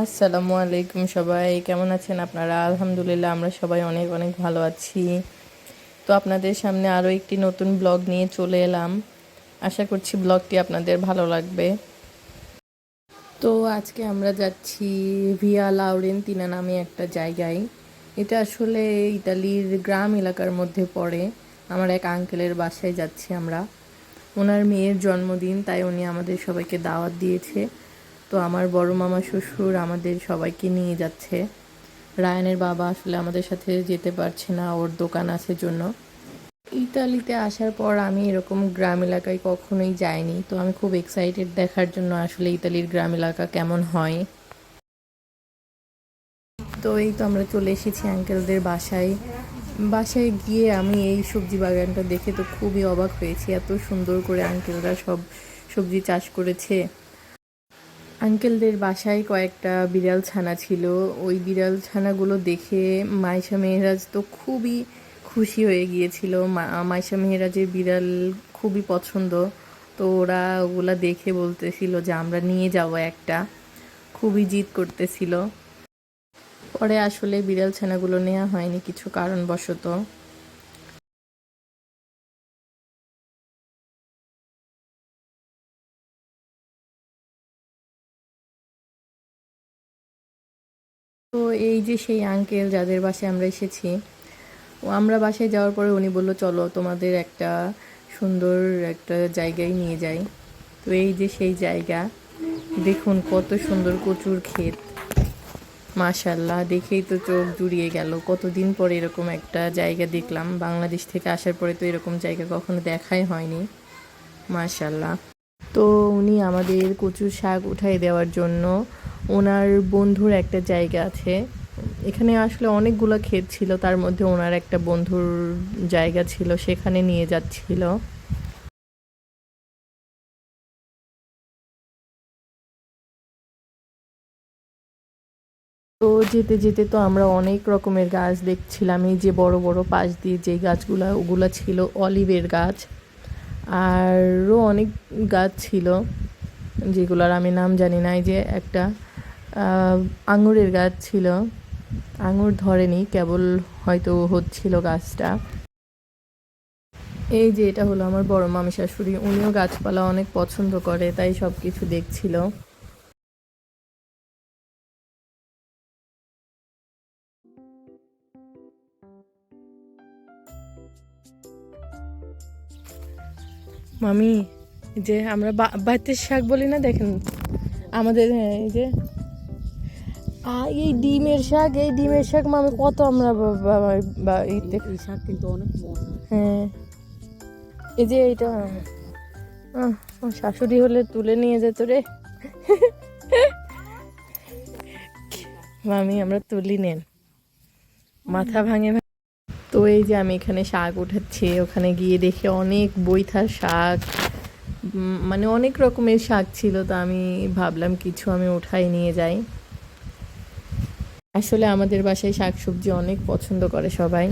আসসালামু আলাইকুম সবাই, কেমন আছেন আপনারা? আলহামদুলিল্লাহ আমরা সবাই অনেক অনেক ভালো আছি। তো আপনাদের সামনে আরও একটি নতুন ব্লগ নিয়ে চলে এলাম। আশা করছি ব্লগটি আপনাদের ভালো লাগবে। তো আজকে আমরা যাচ্ছি ভিয়া লাউরেন্তিনা নামে একটা জায়গায়। এটা আসলে ইতালির গ্রাম এলাকার মধ্যে পড়ে। আমার এক আঙ্কেলের বাসায় যাচ্ছি আমরা। ওনার মেয়ের জন্মদিন, তাই উনি আমাদের সবাইকে দাওয়াত দিয়েছে। তো আমার বড় মামা শ্বশুর আমাদের সবাইকে নিয়ে যাচ্ছে। রায়ানের বাবা আসলে আমাদের সাথে যেতে পারছে না, ওর দোকান আছে জন্য। ইতালিতে আসার পর আমি এরকম গ্রাম এলাকায় কখনোই যাইনি, তো আমি খুব এক্সাইটেড দেখার জন্য আসলে ইতালির গ্রাম এলাকা কেমন হয়। তো এই তো আমরা চলে এসেছি আঙ্কেলদের বাসায়। বাসায় গিয়ে আমি এই সবজি বাগানটা দেখে তো খুবই অবাক হয়েছি, এত সুন্দর করে আঙ্কেলরা সব সবজি চাষ করেছে। আঙ্কেলদের বাসায় কয়েকটা বিড়াল ছানা ছিল। ওই বিড়াল ছানাগুলো দেখে মাইশা মেহরাজ তো খুবই খুশি হয়ে গিয়েছিল। মাইশা মেহরাজের বিড়াল খুবই পছন্দ। তো ওরা ওগুলা দেখে বলতেছিল যে, আমরা নিয়ে যাব একটা। খুবই জিদ করতেছিল। পরে আসলে বিড়াল ছানাগুলো নেওয়া হয়নি কিছু কারণবশত। এই যে সেই আঙ্কেল যাদের বাসায় আমরা এসেছি, ও আমরা বাসায় যাওয়ার পরে উনি বলল, চলো তোমাদের একটা সুন্দর একটা জায়গায় নিয়ে যাই। তো এই যে সেই জায়গা, দেখুন কত সুন্দর কচুর ক্ষেত। মাশাল্লাহ দেখেই তো চোখ জুড়িয়ে গেল। কতদিন পরে এরকম একটা জায়গা দেখলাম। বাংলাদেশ থেকে আসার পরে তো এরকম জায়গা কখনো দেখাই হয়নি। মাশাল্লাহ তো উনি আমাদের কচুর শাক উঠাই দেওয়ার জন্য ওনার বন্ধুর একটা জায়গা আছে। এখানে আসলে অনেকগুলো ক্ষেত ছিল, তার মধ্যে ওনার একটা বন্ধুর জায়গা ছিল, সেখানে নিয়ে যাচ্ছিল। তো যেতে যেতে তো আমরা অনেক রকমের গাছ দেখছিলাম, এই যে বড় বড় পাশ দিয়ে যে গাছগুলো, ওগুলো ছিল অলিভের গাছ। আরও অনেক গাছ ছিল, যেগুলোর আমি নাম জানি না, এই যে একটা আঙুরের গাছ ছিল। আঙুর ধরেনি, কেবল হয়তো হচ্ছিল গাছটা। এই যে এটা হলো আমার বড় মামি শাশুড়ি উনিও গাছপালা অনেক পছন্দ করে, তাই সব কিছু দেখছিল। মামি যে আমরা বাতের শাক বলি না, দেখেন? আমাদের, এই যে এই ডিমের শাক এই ডিমের শাক মামি কত আমরা এই শাক কিন্তু অনেক হ্যাঁ। এই যে এইটা শাশুড়ি হলে তুলে নিয়ে যেত রে। মামি আমরা তুলি নেন। মাথা ভাঙে তো এই যে আমি এখানে শাক উঠাচ্ছি ওখানে গিয়ে দেখে অনেক বৈথার শাক। মানে অনেক রকমের শাক ছিল তো আমি ভাবলাম কিছু আমি উঠাই নিয়ে যাই। আসলে আমাদের বাসায় শাকসবজি অনেক পছন্দ করে সবাই।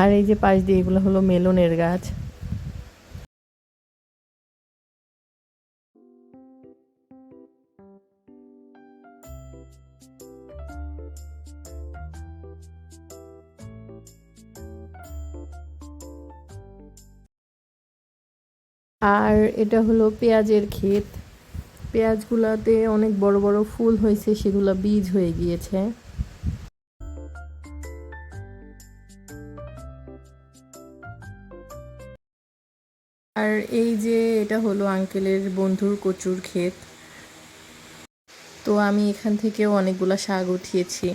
আর এই যে পাশ দিয়ে এগুলো হলো মেলনের গাছ। আর এটা হলো পেঁয়াজের ক্ষেত। পেঁয়াজগুলোতে অনেক বড় বড় ফুল হয়েছে, সেগুলো বীজ হয়ে গিয়েছে। আর এই যে এটা হলো আঙ্কেলের বন্ধুর কচুর ক্ষেত। তো আমি এখান থেকেও অনেকগুলো শাক উঠিয়েছি।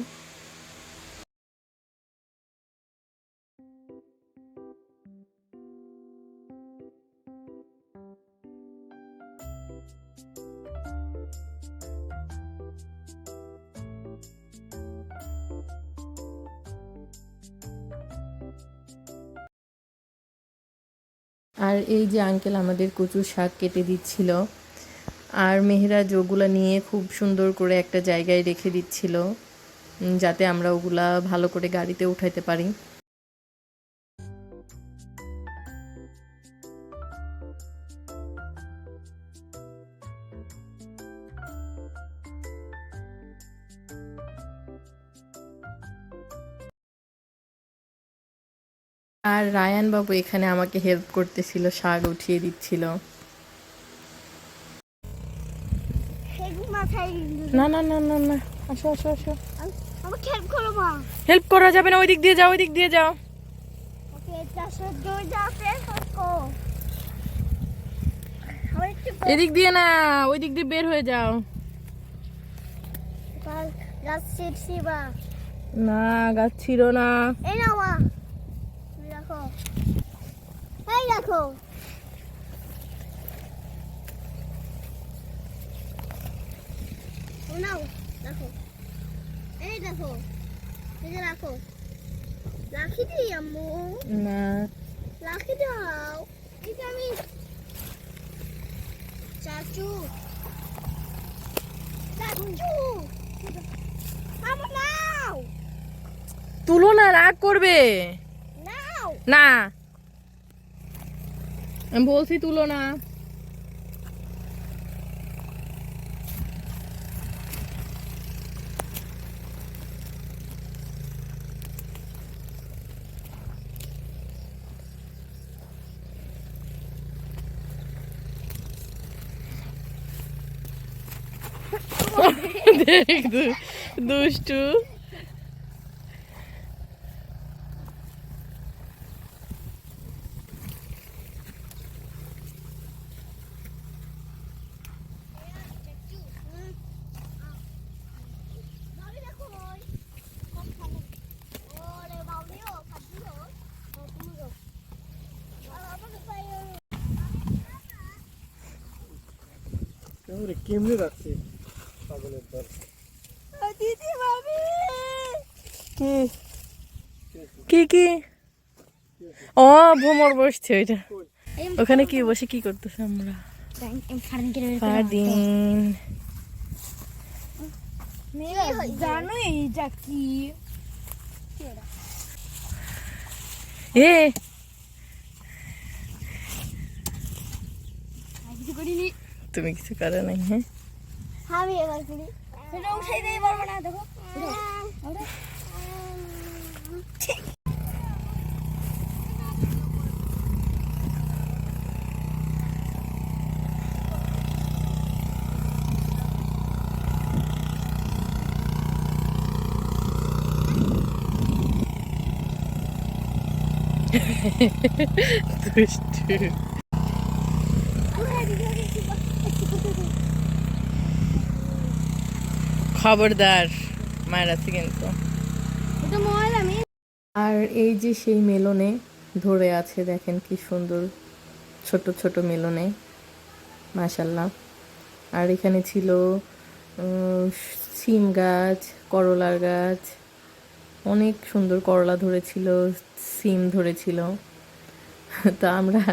আর এই যে আঙ্কেল আমাদের কচু শাক কেটে দিচ্ছিল, আর মেহেরাজ ওগুলা নিয়ে খুব সুন্দর করে একটা জায়গায় রেখে দিচ্ছিল যাতে আমরা ওগুলা ভালো করে গাড়িতে উঠাইতে পারি। আর রায়ান বাবু এখানে আমাকে হেল্প করতেছিল শাক উঠিয়ে দিচ্ছিল। না না না না না। আসো আসো আসো। আমাকে হেল্প করো মা। হেল্প করা যাবে না ওই দিক দিয়ে যাও। ওই দিক দিয়ে যাও এদিক দিয়ে না ওই দিক দিয়ে বের হয়ে যাও। গাছ ছিটছি বা না গাছ ছিল না। এই রাখো এই রাখো নাও রাখো। এই দেখো এই রাখো। রাখি দিই আম্মু। না। রাখি দাও। যে আমি চাচু। চাচু। আমার নাও। তুলো না রাগ করবে। নাও। না। আমি বলছি তুলো না। দেখ দু- দুষ্টু কেমনে রাখছে? পাগলের দল। দিদি ভাবি! কি? কি কি? ও ভ্রমর বসছে ওইটা। ওখানে কি বসে কি করতেছে আমরা? ফারদিন জানো এইটা কি? এ! কিছু করিনি তুমি কিছু করো নাই হ্যাঁ আমি এবার করি সেটা উঠাই দিই পারব না দেখো দুষ্টু খবরদার মায়ের আছে কিন্তু। এটা আর এই যে সেই মেলনে ধরে আছে দেখেন কি সুন্দর ছোট ছোট মেলনে মাশাল্লাহ আর এখানে ছিল সিম গাছ করলার গাছ অনেক সুন্দর করলা ধরেছিল সিম ধরেছিল। তা আমরা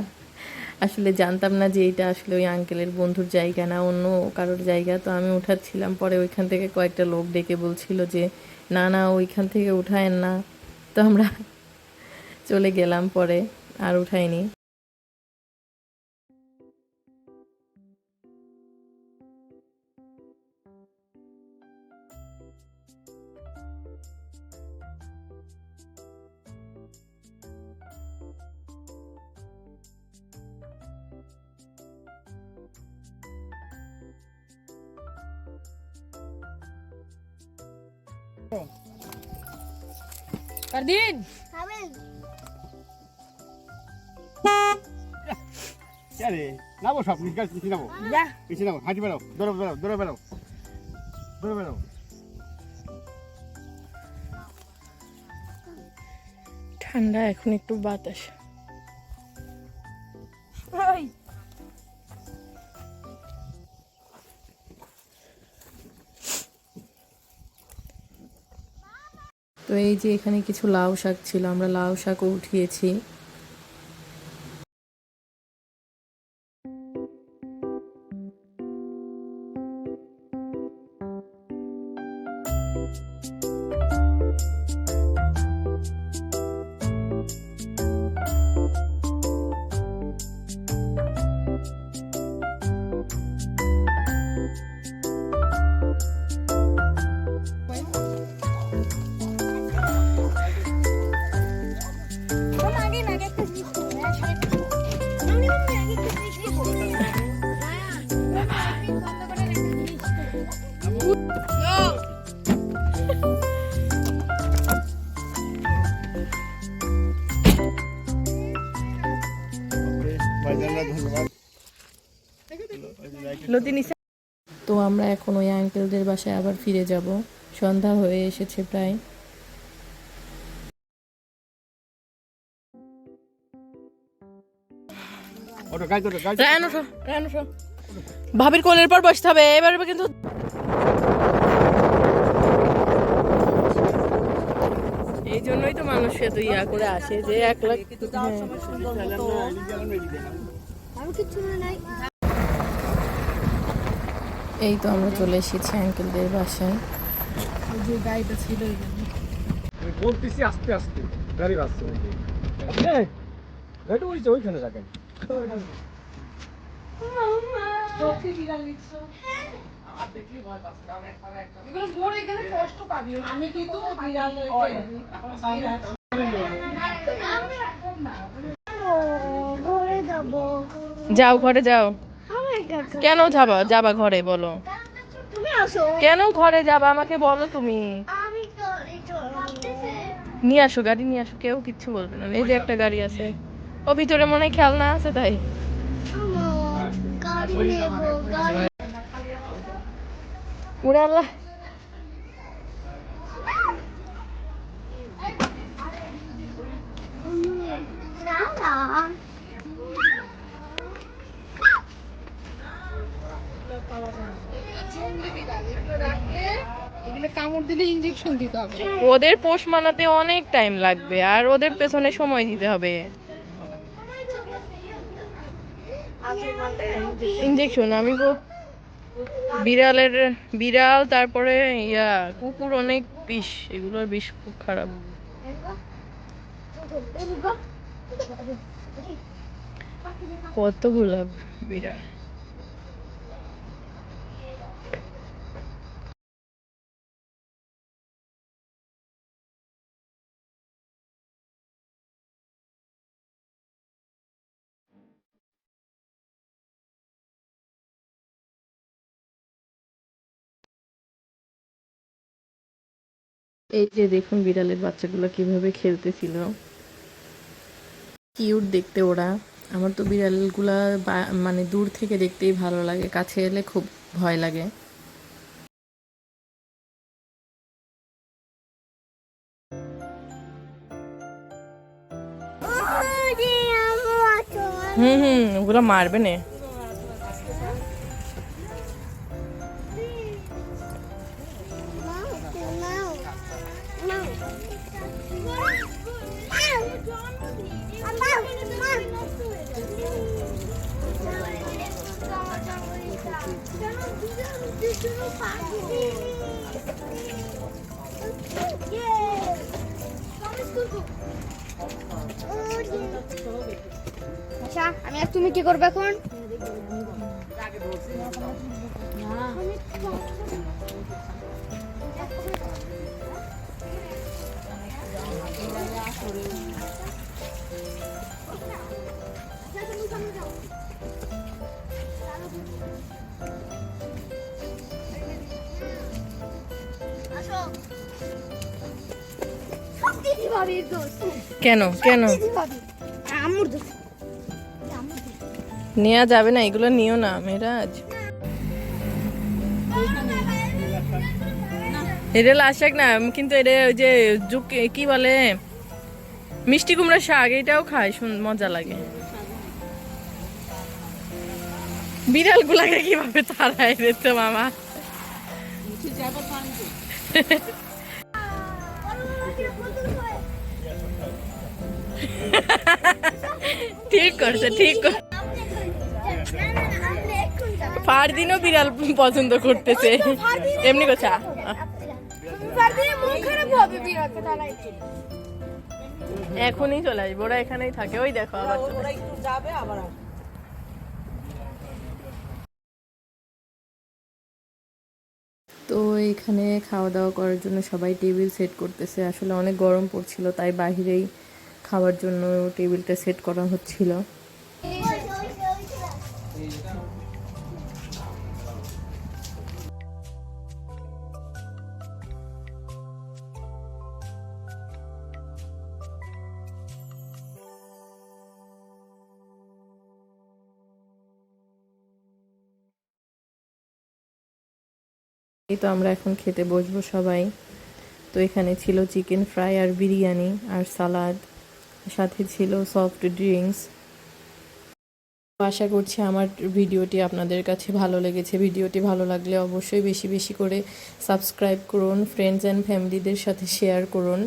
আসলে জানতাম না যে এটা আসলে ওই আঙ্কেলের বন্ধুর জায়গা না, অন্য কারোর জায়গা। তো আমি উঠাচ্ছিলাম। পরে ওইখান থেকে কয়েকটা লোক ডেকে বলছিল যে, না না, ওইখান থেকে উঠায়েন না। তো আমরা চলে গেলাম পরে, আর উঠাইনি। খাবেন আরে নাবো সব নিকাল পিছিয়ে নাবো নাবো হাঁটি বেড়াও দৌড়ো বেড়াও দৌড়ো বেড়াও দৌড়ো বেড়াও ঠান্ডা এখন একটু বাতাস। ওই। তো এই যে এখানে কিছু লাউ শাক ছিল আমরা লাউ শাকও উঠিয়েছি। তোমাকে লতি নিচে তো আমরা এখন ওই আঙ্কেলদের বাসায় আবার ফিরে যাব। সন্ধ্যা হয়ে এসেছে প্রায়। ভাবির কোলের পর বসতে হবে এবার কিন্তু এই জন্যই তো মানুষ এত ইয়া করে আসে যে এক লাখ হ্যাঁ। আমি কিচ্ছু মনে নাই এই তো আমরা চলে এসেছি আঙ্কেলদের বাসায়। যে গাড়িটা ছিল আমি বলতেছি আস্তে আস্তে। গাড়ি বাসছে গাড়ি ওই যে ওইখানে রাখেন। যাও ঘরে যাও। কেন যাবা? যাবা ঘরে বলো। কেন ঘরে যাবা? আমাকে বলো তুমি। নিয়ে আসো গাড়ি নিয়ে আসো কেউ কিচ্ছু বলবে না। এই যে একটা গাড়ি আছে। ও ভিতরে মনে হয় খেলনা আছে তাই। আল্লাহ। না না এগুলো দিলে ইঞ্জেকশন দিতে হবে। ওদের পোষ মানাতে অনেক টাইম লাগবে, আর ওদের পেছনে সময় দিতে হবে। ইঞ্জেকশন আমি বিড়ালের, বিড়াল, তারপরে ইয়া, কুকুর অনেক বিষ, এগুলোর বিষ খুব খারাপ। কতগুলা বিড়াল? এই যে দেখুন বিড়ালের বাচ্চাগুলো কীভাবে খেলতেছিল। কিউট দেখতে ওরা। আমার তো বিড়ালগুলা মানে দূর থেকে দেখতেই ভালো লাগে। কাছে এলে খুব ভয় লাগে। হুম হুম ওগুলো মারবে না। আর তুমি কি করবে এখন? কেন? কেন? নেওয়া যাবে না, এগুলো নিও না, মেরাজ। এটা লাশাক না কিন্তু এটা ওই যে কি বলে? মিষ্টি কুমড়া শাক, এটাও খায়, শুন, মজা লাগে। বিড়াল গুলাকে কীভাবে তাড়াই দিত মামা? ঠিক করছে ঠিক করছে ফারদিনও বিড়াল পছন্দ করতেছে। এমনি কথা? এখনই চলে আসব ওরা এখানেই থাকে। ওই দেখো আবার চলে আসবে। তো এখানে খাওয়া দাওয়া করার জন্য সবাই টেবিল সেট করতেছে। আসলে অনেক গরম পড়ছিল তাই বাহিরেই খাওয়ার জন্য টেবিলটা সেট করা হচ্ছিল। এই তো আমরা এখন খেতে বসবো সবাই। তো এখানে ছিল চিকেন ফ্রাই আর বিরিয়ানি আর সালাদ সাথে ছিল সফট ড্রিঙ্কস আশা করছি আমার ভিডিওটি আপনাদের কাছে ভালো লেগেছে। ভিডিওটি ভালো লাগলে অবশ্যই বেশি বেশি করে সাবস্ক্রাইব করুন ফ্রেন্ডস অ্যান্ড ফ্যামিলিদের সাথে শেয়ার করুন।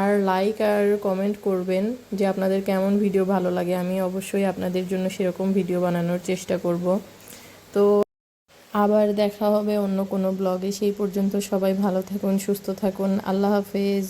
আর লাইক আর কমেন্ট করবেন যে আপনাদের কেমন ভিডিও ভালো লাগে। আমি অবশ্যই আপনাদের জন্য সেরকম ভিডিও বানানোর চেষ্টা করব। তো আবার দেখা হবে অন্য কোনো ব্লগে সেই পর্যন্ত সবাই ভালো থাকুন, সুস্থ থাকুন। আল্লাহ হাফেজ।